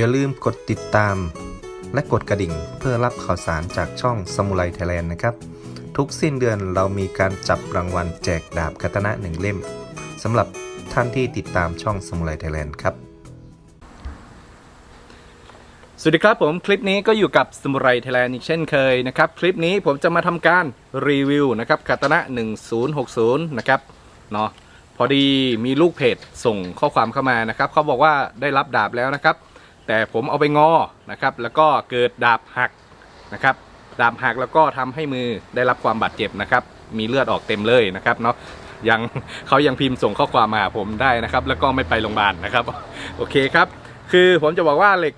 อย่าลืมกดติดตาม และกดกระดิ่งเพื่อรับข่าวสารจากช่องสมุไรไทยแลนด์นะครับ ทุกสิ้นเดือนเรามีการจับรางวัลแจกดาบคาตนะหนึ่งเล่มสำหรับท่านที่ติดตามช่องสมุไรไทยแลนด์ครับ สวัสดีครับผมคลิปนี้ก็อยู่กับสมุไรไทยแลนด์อีกเช่นเคยนะครับ คลิปนี้ผมจะมาทำการรีวิวนะครับคาตานะ 1060 นะครับเนาะพอดีมีลูกเพจส่งข้อความเข้ามานะครับ เขาบอกว่าได้รับดาบแล้วนะครับ แต่ผมเอาไปงอนะครับ แล้วก็เกิดดาบหักนะครับ ดาบหักแล้วก็ทำให้มือได้รับความบาดเจ็บนะครับ มีเลือดออกเต็มเลยนะครับเนาะยังเขายังพิมพ์ส่งข้อความมาผมได้นะครับ แล้วก็ไม่ไปโรงพยาบาลนะครับ โอเคครับ คือผมจะบอกว่าเหล็ก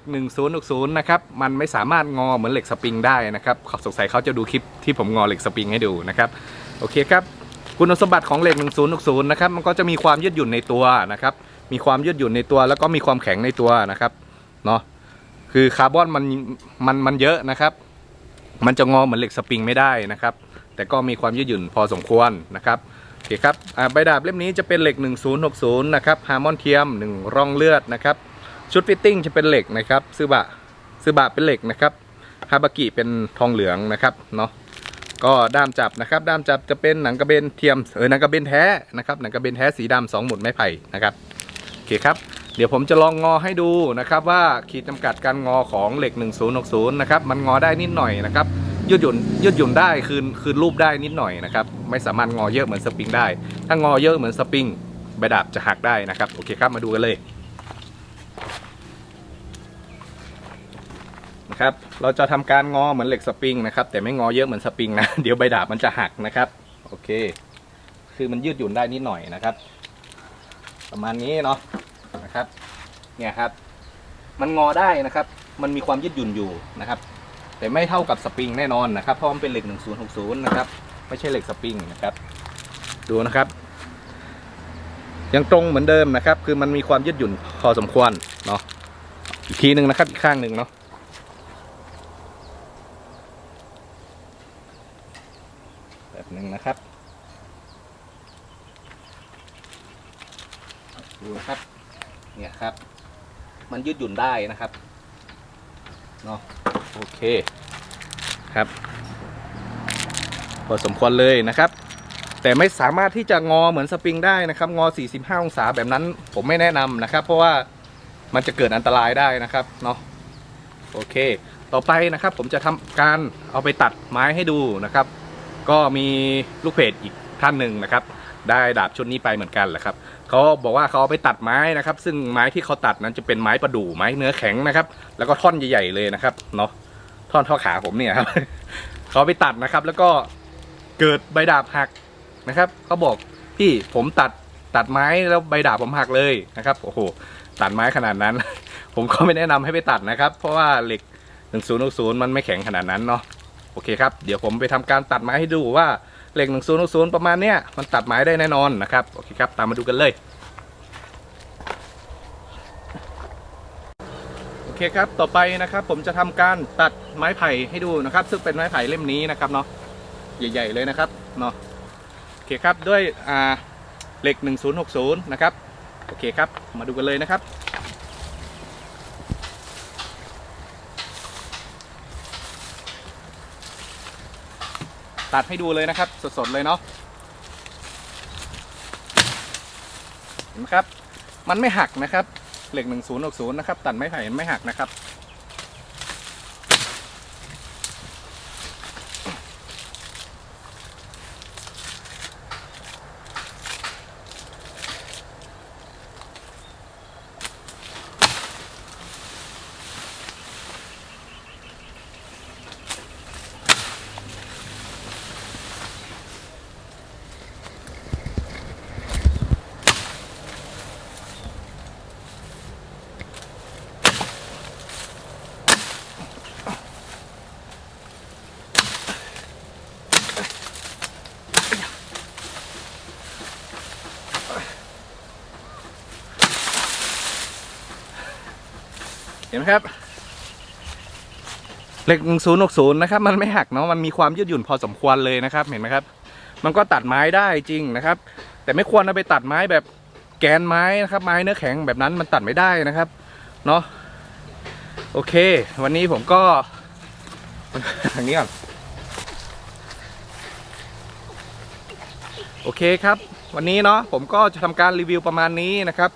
1060 นะครับ มันไม่สามารถงอเหมือนเหล็กสปริงได้นะครับขาสงสัยเขาจะดูคลิปที่ผมงอเหล็กสปริงให้ดูนะครับ โอเคครับ คุณสมบัติของเหล็ก 1060 นะครับ มันก็จะมีความยืดหยุ่นในตัวนะครับ มีความยืดหยุ่นในตัว แล้วก็มีความแข็งในตัวนะครับ เนาะคือคาร์บอนมันมันมันเยอะนะครับ มันจะงอเหมือนเหล็กสปริงไม่ได้นะครับ แต่ก็มีความยืดหยุ่นพอสมควรนะครับโอเคครับใบดาบเล่มนี้จะเป็นเหล็ก 1060 นะครับฮาร์มอนเทียม 1 ร่องเลือดนะครับ ชุดฟิตติ้งจะเป็นเหล็กนะครับซึบะซึบะเป็นเหล็กนะครับฮาบากิเป็นทองเหลืองนะครับเนาะก็ด้ามจับนะครับ ด้ามจับจะเป็นหนังกระเบนเทียมเออหนังกระเบนแท้นะครับหนังกระเบนแท้สีดำสองหมุดไม้ไผ่นะครับโอเคครับ เดี๋ยวผมจะลองงอให้ดูนะครับว่าขีดจำกัดการงอของเหล็ก 1060 นะครับมันงอได้นิดหน่อยนะครับยืดหยุ่นยืดหยุ่นได้คืนคืนรูปได้นิดหน่อยนะครับไม่สามารถงอเยอะเหมือนสปริงได้ ถ้างอเยอะเหมือนสปริงใบดาบจะหักได้นะครับโอเคครับมาดูกันเลยนะครับเราจะทำการงอเหมือนเหล็กสปริงนะครับแต่ไม่งอเยอะเหมือนสปริงนะเดี๋ยวใบดาบมันจะหักนะครับโอเค คือมันยืดหยุ่นได้นิดหน่อยนะครับ ประมาณนี้เนาะ นะครับ เนี่ยครับ มันงอได้นะครับ มันมีความยืดหยุ่นอยู่นะครับ แต่ไม่เท่ากับสปริงแน่นอนนะครับ เพราะมันเป็นเหล็ก 1060 นะครับ ไม่ใช่เหล็กสปริงนะครับ ดูนะครับ ยังตรงเหมือนเดิมนะครับ คือมันมีความยืดหยุ่นพอสมควรเนาะ อีกทีหนึ่งนะครับ อีกข้างหนึ่งเนาะแบบหนึ่งนะครับดูนะครับ เนี่ยครับ มันยืดหยุ่นได้นะครับเนาะโอเคครับ พอสมควรเลยนะครับ แต่ไม่สามารถที่จะงอเหมือนสปริงได้นะครับ งอ 45 องศาแบบนั้นผมไม่แนะนำนะครับ เพราะว่ามันจะเกิดอันตรายได้นะครับเนาะโอเค ต่อไปนะครับผมจะทำการเอาไปตัดไม้ให้ดูนะครับ ก็มีลูกเพจอีกท่านหนึ่งนะครับ ได้ดาบชุดนี้ไปเหมือนกันแหละครับเขาบอกว่าเขาเอาไปตัดไม้นะครับ ซึ่งไม้ที่เขาตัดนั้นจะเป็นไม้ประดู่ไม้เนื้อแข็งนะครับ แล้วก็ท่อนใหญ่ๆเลยนะครับเนาะท่อนเท่าขาผมเนี่ยครับเขาไปตัดนะครับ แล้วก็เกิดใบดาบหักนะครับเขาบอกพี่ผมตัดตัดไม้แล้วใบดาบผมหักเลยนะครับโอ้โหตัดไม้ขนาดนั้น ผมก็ไม่แนะนำให้ไปตัดนะครับ เพราะว่าเหล็ก1060มันไม่แข็งขนาดนั้นเนาะโอเคครับ เดี๋ยวผมไปทำการตัดไม้ให้ดูว่า เหล็ก1060ประมาณเนี้ยมันตัดไม้ได้แน่นอนนะครับโอเคครับตามมาดูกันเลยโอเคครับต่อไปนะครับผมจะทำการตัดไม้ไผ่ให้ดูนะครับ ซึ่งเป็นไม้ไผ่เล่มนี้นะครับเนาะใหญ่ๆเลยนะครับเนาะโอเคครับด้วยอ่าเหล็ก 1060 นะครับ โอเคครับ มาดูกันเลยนะครับ ตัดให้ดูเลยนะครับ สดๆเลยเนาะเห็นไหมครับ มันไม่หักนะครับ เหล็ก 1060 นะครับ ตัดไม้ไผ่ไม่หักนะครับ เห็นไหมครับเหล็ก1060นะครับ มันไม่หักเนาะมันมีความยืดหยุ่นพอสมควรเลยนะครับ เห็นไหมครับ มันก็ตัดไม้ได้จริงนะครับ แต่ไม่ควรเอาไปตัดไม้แบบแกนไม้นะครับไม้เนื้อแข็งแบบนั้นมันตัดไม่ได้นะครับเนาะโอเค วันนี้ผมก็ทางนี้ก่อนโอเคครับ วันนี้เนาะผมก็จะทำการรีวิวประมาณนี้นะครับ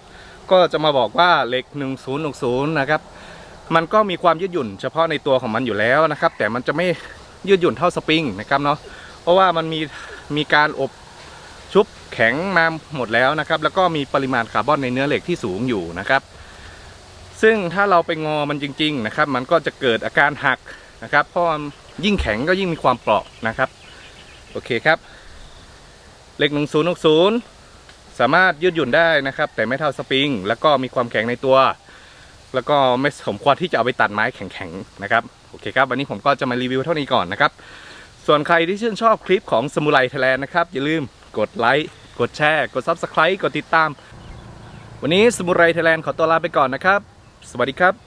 ก็จะมาบอกว่าเหล็ก 1060 นะครับ มันก็มีความยืดหยุ่นเฉพาะในตัวของมันอยู่แล้วนะครับ แต่มันจะไม่ยืดหยุ่นเท่าสปริงนะครับเนาะเพราะว่ามันมีมีการอบชุบแข็งมาหมดแล้วนะครับ แล้วก็มีปริมาณคาร์บอนในเนื้อเหล็กที่สูงอยู่นะครับ ซึ่งถ้าเราไปงอมันจริง ๆ นะครับ มันก็จะเกิดอาการหักนะครับ เพราะยิ่งแข็งก็ยิ่งมีความเปราะนะครับ โอเคครับเหล็ก 1060 สามารถยืดหยุ่นได้นะครับ แต่ไม่เท่าสปริง แล้วก็มีความแข็งในตัว แล้วก็ไม่สมควรที่จะเอาไปตัดไม้แข็งๆนะครับโอเคครับวันนี้ผมก็จะมารีวิวเท่านี้ก่อนนะครับ ส่วนใครที่ชื่นชอบคลิปของสมุไรไทยแลนด์นะครับอย่าลืมกดไลค์กดแชร์กด Subscribe กดติดตาม วันนี้สมุไรไทยแลนด์ขอตัวลาไปก่อนนะครับ สวัสดีครับ